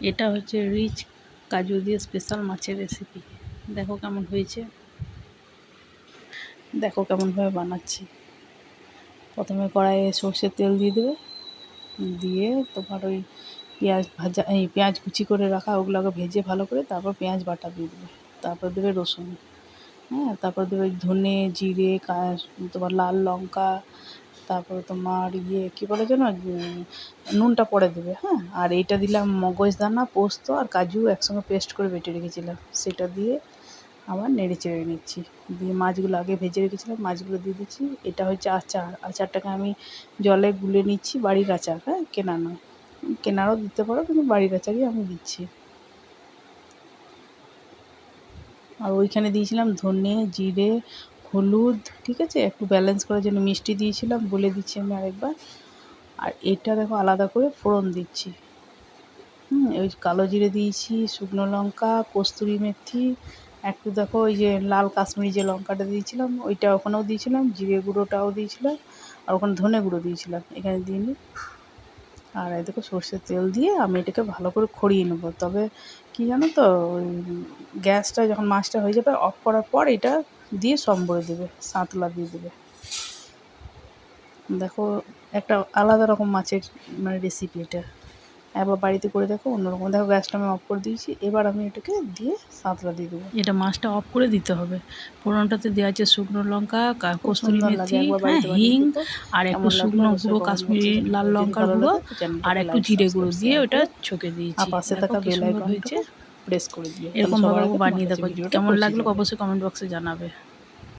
এটা হচ্ছে রিচ কাজু দিয়ে স্পেশাল মাছের রেসিপি দেখো কেমন হয়েছে। দেখো কেমনভাবে বানাচ্ছি। প্রথমে কড়াইয়ে সর্ষের তেল দিয়ে দেবে। দিয়ে তোমার ওই পেঁয়াজ ভাজা, এই পেঁয়াজ কুচি করে রাখা, ওগুলোকে ভেজে ভালো করে তারপর পেঁয়াজ বাটা দিয়ে দেবে। তারপর দেবে রসুন। হ্যাঁ তারপর দেবে ধনে, জিরে কা তোমার লাল লঙ্কা তারপরে তোমার ইয়ে কী বলে যেন নুনটা পরে দেবে হ্যাঁ? আর এইটা দিলাম মগজদানা পোস্ত আর কাজু একসঙ্গে পেস্ট করে বেটে রেখেছিলাম। সেটা দিয়ে আবার নেড়ে চেড়ে নিচ্ছি। দিয়ে মাছগুলো আগে ভেজে রেখেছিলাম, মাছগুলো দিয়ে দিচ্ছি। এটা হচ্ছে আচার। আচারটাকে আমি জলে গুলে নিচ্ছি বাড়ির আচার হ্যাঁ? কেনা নয়। কেনারও দিতে পারো, কিন্তু বাড়ির আচারই আমি দিচ্ছি। আর ওইখানে দিয়েছিলাম ধনে, জিরে হলুদ, ঠিক আছে? একটু ব্যালেন্স করার জন্য মিষ্টি দিয়েছিলাম, বলে দিচ্ছি আমি আরেকবার। আর এটা দেখো আলাদা করে ফোড়ন দিচ্ছি। হুম, ওই কালো জিরে দিয়েছি, শুকনো লঙ্কা, কস্তুরি মেথি, একটু দেখো ওই যে লাল কাশ্মীরি যে লঙ্কাটা দিয়েছিলাম, ওইটা ওখানেও দিয়েছিলাম, জিরে গুঁড়োটাও দিয়েছিলাম, আর ওখানে ধনে গুঁড়ো দিয়েছিলাম, এখানে দিয়ে নিই আর এই দেখো সর্ষের তেল দিয়ে আমি এটাকে ভালো করে খড়িয়ে নেব। তবে কী জানো তো, ওই গ্যাসটা যখন মাছটা হয়ে যাবে, অফ করার পর এটা দিয়ে সম্বরে দেবে সাঁতলা দিয়ে দেবে। দেখো একটা আলাদা রকম মাছের মানে রেসিপি এটা। একবার বাড়িতে করে দেখো অন্যরকম। দেখো গ্যাসটা আমি অফ করে দিয়েছি এবার আমি এটাকে দিয়ে সাঁতলা দিয়ে দেবো। এটা মাছটা অফ করে দিতে হবে। ফোড়নটাতে দেওয়া আছে শুকনো লঙ্কা কস্তুরি মেথি হ্যাঁ হিং আর একটু শুকনো গুঁড়ো কাশ্মীরি লাল লঙ্কার গুঁড়ো আর একটু জিরে গুঁড়ো দিয়ে ওটা ছকে দিয়েছি। পাশে থাকা বেল হয়েছে। প্রেস করে দিও। এরকম ভাবে বানিয়ে দেখো কেমন লাগল অবশ্যই কমেন্ট বক্সে জানাবে।